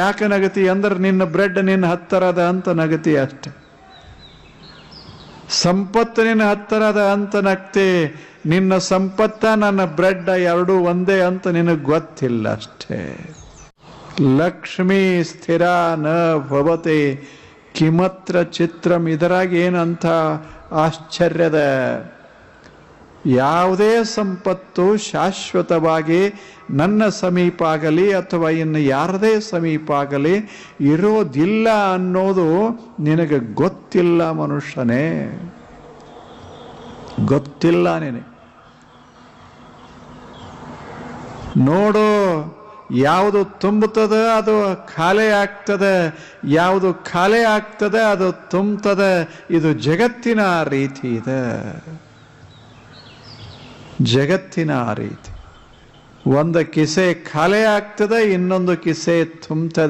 ಯಾಕೆ ನಗತಿ? ಅಂದ್ರೆ ನಿನ್ನ ಬ್ರೆಡ್ ನಿನ್ನ ಹತ್ತರದ ಅಂತ ನಗತಿ ಅಷ್ಟೆ. ಸಂಪತ್ತು ನಿನ್ನ ಹತ್ತರದ ಅಂತ ನಗ್ತಿ. ನಿನ್ನ ಸಂಪತ್ತ ನನ್ನ ಬ್ರೆಡ್ ಎರಡೂ ಒಂದೇ ಅಂತ ನಿನಗೆ ಗೊತ್ತಿಲ್ಲ ಅಷ್ಟೇ. ಲಕ್ಷ್ಮೀ ಸ್ಥಿರ ನ ಭವತೆ. ಕಿಮತ್ರ ಚಿತ್ರಂ ಇದರಾಗ ಏನಂತ ಆಶ್ಚರ್ಯದ ಯಾವುದೇ ಸಂಪತ್ತು ಶಾಶ್ವತವಾಗಿ ನನ್ನ ಸಮೀಪ ಆಗಲಿ ಅಥವಾ ಇನ್ನು ಯಾರದೇ ಸಮೀಪ ಆಗಲಿ ಇರೋದಿಲ್ಲ ಅನ್ನೋದು ನಿನಗೆ ಗೊತ್ತಿಲ್ಲ ಮನುಷ್ಯನೇ. ಗೊತ್ತಿಲ್ಲ ನಿನಗೆ. ನೋಡು, ಯಾವುದು ತುಂಬುತ್ತದೆ ಅದು ಖಾಲಿ ಆಗ್ತದೆ, ಯಾವುದು ಖಾಲಿ ಆಗ್ತದೆ ಅದು ತುಂಬುತ್ತದೆ, ಇದು ಜಗತ್ತಿನ ರೀತಿ ಇದೆ. ಜಗತ್ತಿನ ಆ ರೀತಿ. ಒಂದು ಕಿಸೆ ಖಾಲಿ ಆಗ್ತದೆ ಇನ್ನೊಂದು ಕಿಸೆ ತುಂಬ್ತದೆ.